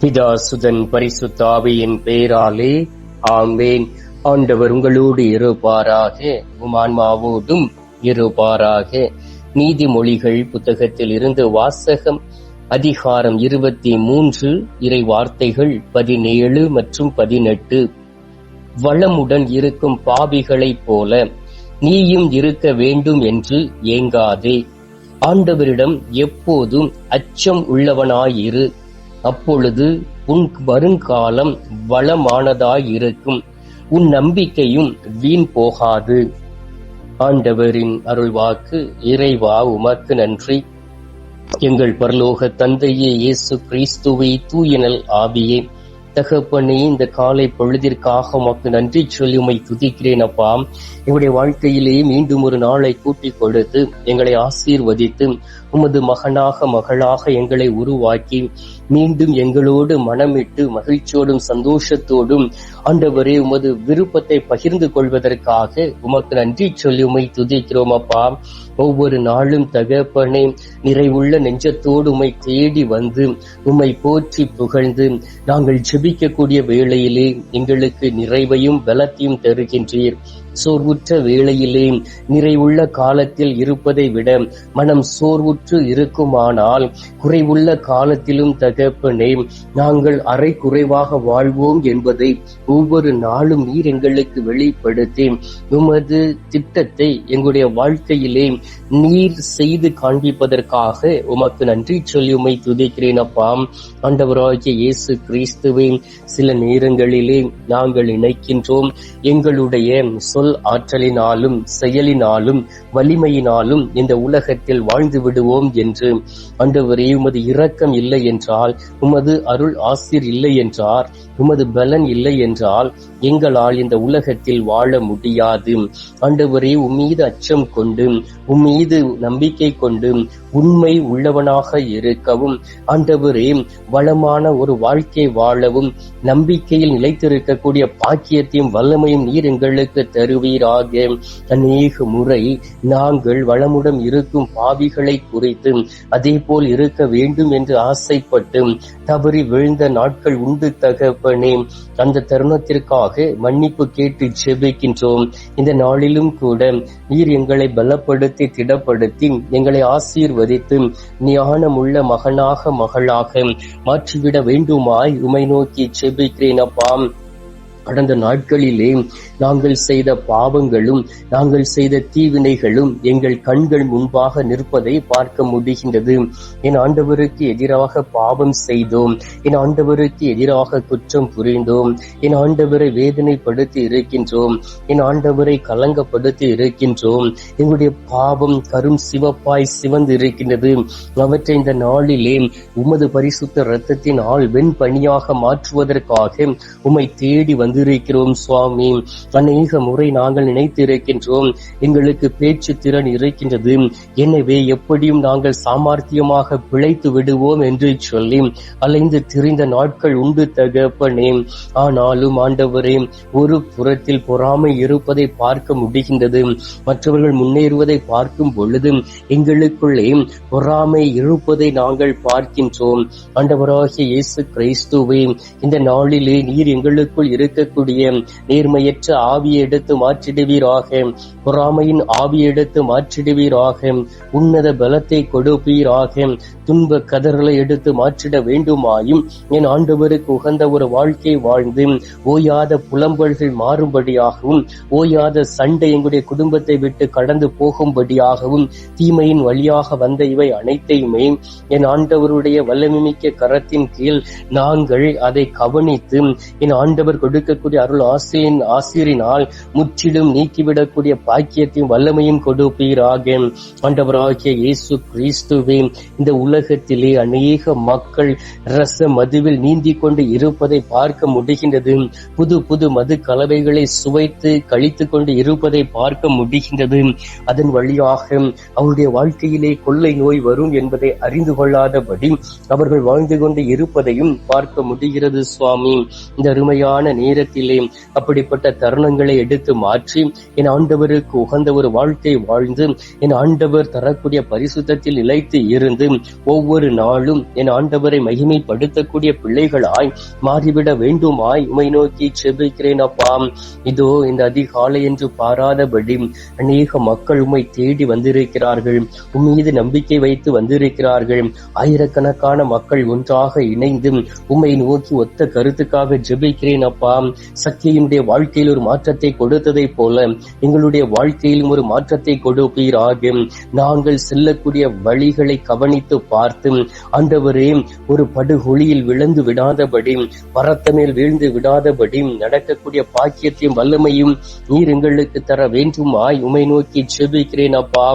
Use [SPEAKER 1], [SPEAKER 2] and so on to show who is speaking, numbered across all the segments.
[SPEAKER 1] பிதா சுதன் பரிசுத்தாவியின் பெயராலே ஆம்பேன் ஆண்டவர் உங்களோடு இருப்பாராக. உமான்மாவோடும் இருப்பாராக. நீதிமொழிகள் புத்தகத்தில் இருந்து வாசகம் அதிகாரம் இருபத்தி மூன்று இறை வார்த்தைகள் பதினேழு மற்றும் பதினெட்டு. வளமுடன் இருக்கும் பாவிகளைப் போல நீயும் இருக்க வேண்டும் என்று ஏங்காதே. ஆண்டவரிடம் எப்போதும் அச்சம் உள்ளவனாயிரு. அப்பொழுது உன் வருங்காலம் வளமானதாயிருக்கும். உன் நம்பிக்கையும் வீண் போகாது. ஆண்டவரின் அருள்வாக்கு இறைவா உமக்கு நன்றி. எங்கள் பரலோக தந்தையே இயேசு கிறிஸ்துவை தூயனல் ஆவியே. தகப்பனே இந்த காலை பொழுதிற்காக உமக்கு நன்றி சொல்லி உமை துதிக்கிறேன் அப்பா. எங்களுடைய வாழ்க்கையிலே மீண்டும் ஒரு நாளை கூட்டிக் கொடுத்து எங்களை ஆசீர்வதித்து உமது மகனாக மகளாக எங்களை உருவாக்கி மீண்டும் எங்களோடு மனமிட்டு மகிழ்ச்சியோடும் சந்தோஷத்தோடும் ஆண்டவரே உமது விருப்பத்தை பகிர்ந்து கொள்வதற்காக உமக்கு நன்றி சொல்லி உமை துதிக்கிறோம் அப்பா. ஒவ்வொரு நாளும் தகப்பனே நிறைவுள்ள நெஞ்சத்தோடு உமை தேடி வந்து உம்மை போற்றி புகழ்ந்து நாங்கள் ஜெபிக்கக்கூடிய வேளையிலே எங்களுக்கு நிறைவையும் பலத்தையும் தருகின்றீர். சோர்வுற்ற வேளையிலே நிறைவுள்ள காலத்தில் இருப்பதை விட மனம் சோர்வுற்று இருக்குமானால் குறைவுள்ள காலத்திலும் தகப்பனே நாங்கள் அரை குறைவாக வாழ்வோம் என்பதை ஒவ்வொரு நாளும் நீர் எங்களுக்கு வெளிப்படுத்தி உமது திட்டத்தை எங்களுடைய வாழ்க்கையிலே நீர் செய்து காண்பிப்பதற்காக உமக்கு நன்றி சொல்லி உமை துதிக்கிறேன் அப்பா. ஆண்டவராகிய இயேசு கிறிஸ்துவை சில நேரங்களிலே நாங்கள் இணைக்கின்றோம் எங்களுடைய சொல் ஆற்றலினாலும் செயலினாலும் வலிமையினாலும் இந்த உலகத்தில் வாழ்ந்து விடுவோம் என்று. ஆண்டவரே உமது இரக்கம் இல்லை என்றால் உமது அருள் ஆசிர் இல்லை என்றார் உமது பலன் இல்லை என்றால் எங்களால் இந்த உலகத்தில் வாழ முடியாது. ஆண்டவரே உம்மீது அச்சம் கொண்டு உம்மீது நம்பிக்கை கொண்டு உண்மை உள்ளவனாக இருக்கவும் ஆண்டவரே வளமான ஒரு வாழ்க்கை வாழவும் நம்பிக்கையில் நிலைத்திருக்கக்கூடிய பாக்கியத்தையும் வல்லமையும் நீர் எங்களுக்கு தருவீராக. அநேக முறை நாங்கள் வளமுடன் இருக்கும் பாவிகளை குறித்து அதே போல் இருக்க வேண்டும் என்று ஆசைப்பட்டு தவறி விழுந்த நாட்கள் உண்டு தகப்பனே. அந்த தருணத்திற்காக மன்னிப்பு கேட்டு ஜெபிக்கின்றோம் இந்த நாளிலும் கூட நீர் எங்களை பலப்படுத்தி திடப்படுத்தி எங்களை ஆசீர்வதித்து ஞானமுள்ள மகனாக மகளாக மாற்றிவிட வேண்டுமாய் உமை நோக்கி ஜெபிக்கிறேன் அப்பாம் கடந்த நாட்களிலே நாங்கள் செய்த பாவங்களும் நாங்கள் செய்த தீவினைகளும் எங்கள் கண்கள் முன்பாக நிற்பதை பார்க்க முடிகின்றது. என் ஆண்டவருக்கு எதிராக பாவம் செய்தோம். என் ஆண்டவருக்கு எதிராக குற்றம் புரிந்தோம். என் ஆண்டவரை வேதனைப்படுத்தி இருக்கின்றோம். என் ஆண்டவரை கலங்கப்படுத்தி இருக்கின்றோம். எங்களுடைய பாவம் கரும் சிவப்பாய் சிவந்து இருக்கின்றது அவற்றை இந்த நாளிலே உமது பரிசுத்த இரத்தத்தின் ஆள் வெண்பணியாக மாற்றுவதற்காக உம்மை தேடி வந்திருக்கிறோம் சுவாமி. அநேக முறை நாங்கள் நினைத்திருக்கின்றோம். எங்களுக்கு பேச்சு திறன் இருக்கின்றது. எனவே எப்படியும் நாங்கள் சாமர்த்தியமாக பிழைத்து விடுவோம் என்று சொல்லி அலைந்து திரிந்த நாட்கள் உண்டு தகப்பனே. ஆனாலும் ஆண்டவரே ஒரு புறத்தில் பொறாமை இருப்பதை பார்க்க முடிகின்றது. மற்றவர்கள் முன்னேறுவதை பார்க்கும் பொழுது எங்களுக்குள்ளே பொறாமை இருப்பதை நாங்கள் பார்க்கின்றோம். ஆண்டவராகிய இயேசு கிறிஸ்துவை இந்த நாளிலே நீர் எங்களுக்குள் இருக்கக்கூடிய நேர்மையற்ற ஆவியை எடுத்து மாற்றிடுவீராக. பொறாமையின் ஆவியை எடுத்து மாற்றிடுவீராக. உன்னத பலத்தை கொடுப்பீராக. துன்ப கதர்களை எடுத்து மாற்றிட வேண்டுமாயும் என் ஆண்டவருக்கு உகந்த ஒரு வாழ்க்கை வாழ்ந்து ஓயாத புலம்பல்கள் மாறும்படியாகவும் ஓயாத சண்டை எங்களுடைய குடும்பத்தை விட்டு கடந்து போகும்படியாகவும் தீமையின் வழியாக வந்த இவை அனைத்தையுமே என் ஆண்டவருடைய வல்லமிமிக்க கரத்தின் கீழ் நாங்கள் அதை கவனித்து என் ஆண்டவர் கொடுக்கக்கூடிய அருள் ஆசிரியின் ஆசிரியர் ஆசிரியனால் முற்றிலும் நீக்கிவிடக்கூடிய பாக்கியத்தையும் வல்லமையும் கொடுப்பீராக ஆண்டவராகிய இயேசு கிறிஸ்துவே இந்த உலகத்திலே அநேக மக்கள் ரச மதுவில் நீந்தி கொண்டு இருப்பதை பார்க்க முடிகின்றது. புது புது மது கலவைகளை சுவைத்து கழித்துக் கொண்டு இருப்பதை பார்க்க முடிகின்றது. அதன் வழியாக அவருடைய வாழ்க்கையிலே கொள்ளை நோய் வரும் என்பதை அறிந்து கொள்ளாதபடி அவர்கள் வாழ்ந்து கொண்டு இருப்பதையும் பார்க்க முடிகிறது சுவாமி. இந்த அருமையான நேரத்திலே அப்படிப்பட்ட தருணம் காரணங்களை எடுத்து மாற்றி என் ஆண்டவருக்கு உகந்த ஒரு வாழ்க்கை வாழ்ந்து என் ஆண்டவர் தரக்கூடிய பரிசுத்தத்தில் நிலைத்து இருந்து ஒவ்வொரு நாளும் என் ஆண்டவரை மகிமைப்படுத்தக்கூடிய பிள்ளைகளாய் மாறிவிட வேண்டுமாய் உமை நோக்கி செபிக்கிறேன் அப்பா. இதோ இந்த அதிகாலை என்று பாராதபடி அநேக மக்கள் உம்மை தேடி வந்திருக்கிறார்கள். உம்மீது நம்பிக்கை வைத்து வந்திருக்கிறார்கள். ஆயிரக்கணக்கான மக்கள் ஒன்றாக இணைந்து உம்மை நோக்கி ஒத்த கருத்துக்காக ஜெபிக்கிறேன் அப்பா. சக்தியினுடைய வாழ்க்கையில் ஒரு மாற்றத்தை கொடுத்ததை போல எங்களுடைய வாழ்க்கையிலும் ஒரு மாற்றத்தை கொடுப்பீராக. நாங்கள் செல்லக்கூடிய வழிகளை கவனித்து பார்த்து ஆண்டவரே ஒரு படுகொழியில் விழுந்து விடாதபடி பரத்த மேல் வீழ்ந்து விடாதபடி நடக்கக்கூடிய பாக்கியத்தையும் வல்லமையும் நீர் எங்களுக்கு தர வேண்டுமாய் உமை நோக்கி செபிக்கிறேன் அப்பா.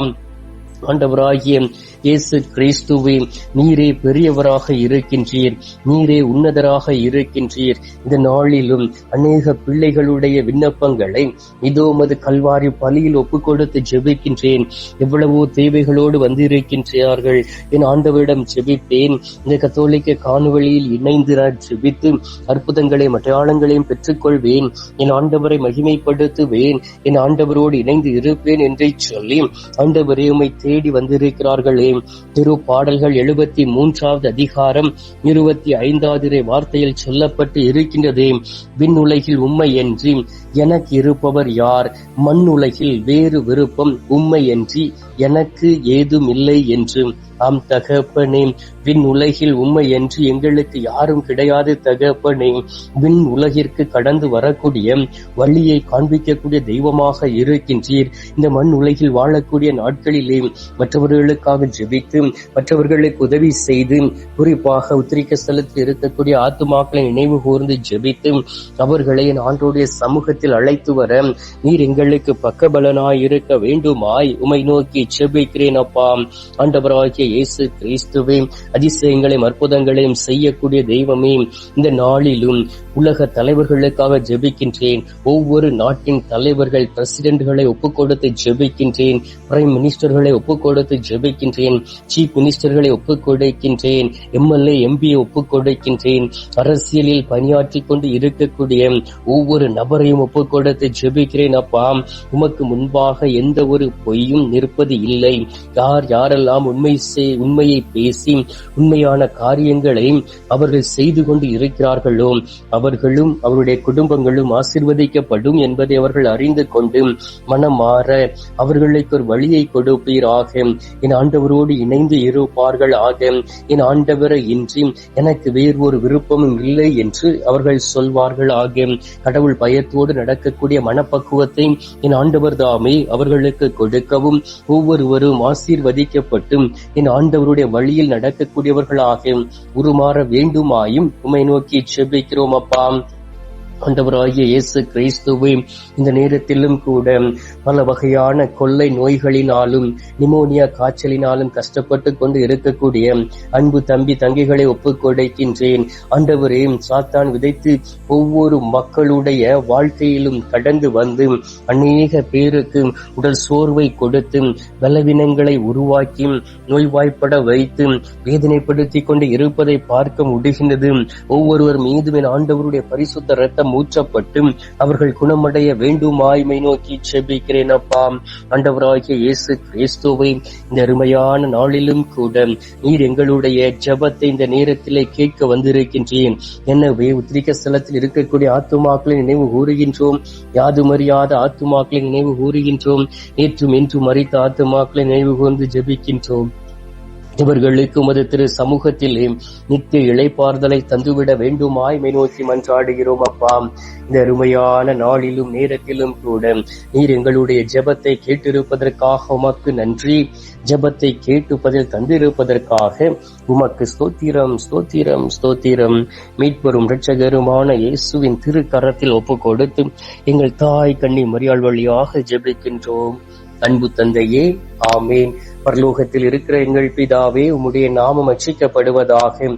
[SPEAKER 1] ஆண்டவராகிய இயேசு கிறிஸ்துவே நீரே பெரியவராக இருக்கின்றீர் நீரே உன்னதராக இருக்கின்றீர். இந்த நாளிலும் அநேக பிள்ளைகளுடைய விண்ணப்பங்களை இதோ மது கல்வாரி பலியில் ஒப்பு கொடுத்து ஜெபிக்கின்றேன். எவ்வளவோ தேவைகளோடு வந்திருக்கின்றார்கள். என் ஆண்டவரிடம் ஜெபிப்பேன். இந்த கத்தோலிக்க காணொளியில் இணைந்து நான் ஜெபித்து அற்புதங்களையும் அடையாளங்களையும் பெற்றுக்கொள்வேன். என் ஆண்டவரை மகிமைப்படுத்துவேன். என் ஆண்டவரோடு இணைந்து இருப்பேன் என்றே சொல்லி ஆண்டவரே உமை தேடி வந்திருக்கிறார்களே. திரு பாடல்கள் எழுபத்தி மூன்றாவது அதிகாரம் இருபத்தி ஐந்தாவது வார்த்தையில் சொல்லப்பட்டு இருக்கின்றதே. விண்ணுலகில் உண்மை என்று எனக்கு இருப்பவர் யார்? மண்ணுலகில் வேறு விருப்பம் உண்மை என்று எனக்கு ஏதும் இல்லை என்று ஆம் தகப்பனே விண் உலகில் உண்மை என்று எங்களுக்கு யாரும் கிடையாது தகப்பனே. விண் உலகிற்கு கடந்து வரக்கூடிய வழியை காண்பிக்கக்கூடிய தெய்வமாக இருக்கின்றீர். இந்த மண் உலகில் வாழக்கூடிய நாட்களிலே மற்றவர்களுக்காக ஜெபித்து மற்றவர்களுக்கு உதவி செய்து குறிப்பாக உத்திரிக்க ஸ்தலத்தில் இருக்கக்கூடிய ஆத்துமாக்களை நினைவு கூர்ந்து ஜெபித்து அவர்களை ஆண்டோடைய சமூகத்தில் அழைத்து வர நீர் எங்களுக்கு பக்கபலனாய் இருக்க வேண்டுமாய். உமை நோக்கி ஜெபிக்கிறேன் அப்பா. ஆண்டவராகிய இயேசு கிறிஸ்துவே அதிசயங்களையும் அற்புதங்களையும் செய்யக்கூடிய தெய்வமே இந்த நாளிலும். உலக தலைவர்களுக்காக ஜெபிக்கின்றேன். ஒவ்வொரு நாட்டின் தலைவர்கள் பிரசிடென்ட்களை ஒப்புக் கொடுத்து ஜெபிக்கின்றேன். பிரைம் மினிஸ்டர்களை ஒப்புக் கொடுத்து ஜெபிக்கின்றேன். சீஃப் மினிஸ்டர்களை ஒப்புக் கொடுக்கின்றேன் எம்எல்ஏ எம்பியை ஒப்புக் கொடுக்கின்றேன் அரசியலில் பணியாற்றி கொண்டு இருக்கக்கூடிய ஒவ்வொரு நபரையும் ஒப்புக் கொடுத்து ஜெபிக்கிறேன் அப்பா. உமக்கு முன்பாக எந்த ஒரு பொய்யும் நிற்பது இல்லை. யார் யாரெல்லாம் உண்மை செய்- உண்மையை பேசி உண்மையான காரியங்களை அவர்கள் செய்து கொண்டு இருக்கிறார்களோ அவர்களும் அவருடைய குடும்பங்களும் ஆசிர்வதிக்கப்படும் என்பதை அவர்கள் அறிந்து கொண்டு மனம் மாற அவர்களுக்கு ஒரு வழியை கொடுப்பீராக. என் ஆண்டவரோடு இணைந்து இருப்பார்கள் ஆக. என் ஆண்டவரை இன்றி எனக்கு வேறு ஒரு விருப்பமும் இல்லை என்று அவர்கள் சொல்வார்கள் ஆக. கடவுள் பயத்தோடு நடக்கக்கூடிய மனப்பக்குவத்தை என் ஆண்டவர் தாமே அவர்களுக்கு கொடுக்கவும் ஒவ்வொருவரும் ஆசீர்வதிக்கப்பட்டும் என் ஆண்டவருடைய வழியில் நடக்கக்கூடியவர்களாக உருமாற வேண்டுமாயும் உமை நோக்கி செபிக்கிறோம் அப்பா. Um. ஆண்டவராகிய இயேசு கிறிஸ்துவை இந்த நேரத்திலும் கூட பல வகையான கொள்ளை நோய்களினாலும் நிமோனியா காய்ச்சலினாலும் கஷ்டப்பட்டு கொண்டு இருக்கக்கூடிய அன்பு தம்பி தங்கைகளை ஒப்புக்கொடைக்கின்றேன் ஆண்டவரே சாத்தான் விதைத்து ஒவ்வொரு மக்களுடைய வாழ்க்கையிலும் கடந்து வந்து அநேக பேருக்கு உடல் சோர்வை கொடுத்து பலவீனங்களை உருவாக்கி நோய்வாய்ப்பட வைத்து வேதனைப்படுத்தி கொண்டு இருப்பதை பார்க்க முடிகின்றது. ஒவ்வொருவர் மீதுமே ஆண்டவருடைய பரிசுத்த ரத்தம் ஊற்றப்பட்டு அவர்கள் குணமடைய வேண்டுமாய்மை நோக்கி செபிக்கிறேன் அப்பா. ஆண்டவராகிய இயேசு கிறிஸ்துவை இந்த அருமையான நாளிலும் கூட நீர் எங்களுடைய ஜபத்தை இந்த நேரத்திலே கேட்க வந்திருக்கின்றேன் எனவே உத்திரிக்க ஸ்தலத்தில் இருக்கக்கூடிய ஆத்துமாக்களை நினைவு கூறுகின்றோம். யாதுமறியாத ஆத்துமாக்களை நினைவு கூறுகின்றோம். நேற்றும் இன்றும் மறித்த ஆத்துமாக்களை நினைவு கூர்ந்து ஜபிக்கின்றோம். இவர்களுக்கு உமது திரு சமூகத்திலே நித்திய இழைப்பார்தலை தந்துவிட வேண்டுமாய் மை நோக்கி மன்றாடுகிறோம் அப்பா. இந்த அருமையான நாளிலும் நேரத்திலும் கூட நீர் எங்களுடைய ஜெபத்தை கேட்டிருப்பதற்காக உமக்கு நன்றி. ஜெபத்தை கேட்டு பதில் தந்திருப்பதற்காக உமக்கு ஸ்தோத்திரம் ஸ்தோத்திரம் ஸ்தோத்திரம். மீட்பெரும் இரட்சகருமான இயேசுவின் திருக்கரத்தில் ஒப்பு கொடுத்து எங்கள் தாய் கண்ணி மரியாள் வழியாக ஜெபிக்கின்றோம். அன்பு தந்தையே ஆமேன். பரலோகத்தில் இருக்கிற எங்கள் பிதாவே உம்முடைய நாமம் அச்சிக்கப்படுவதாக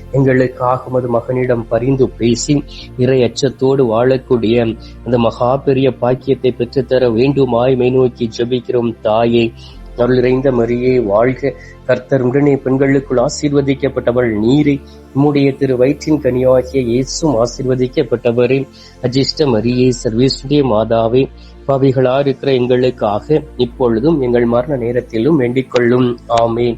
[SPEAKER 1] எங்களுக்காக உமது மகனிடம் பரிந்து பேசி இறை அச்சத்தோடு வாழக்கூடிய அந்த மகா பெரிய பாக்கியத்தை பெற்றுத்தர வேண்டுமாய் மை நோக்கி ஜெபிக்கிறோம் தாயே. அருள் இறைந்த மரியே வாழ்க. கர்த்தர் உடனே பெண்களுக்குள் ஆசீர்வதிக்கப்பட்டவள் நீரை. உம்முடைய திரு வயிற்றின் கனியாகிய இயேசும் ஆசீர்வதிக்கப்பட்டவரே. அஜிஷ்ட மரியே சர்வீசுடைய மாதாவே. பாவிகளா இருக்கிற எங்களுக்காக இப்பொழுதும் எங்கள் மரண நேரத்திலும் வேண்டிக் கொள்ளும் ஆமேன்.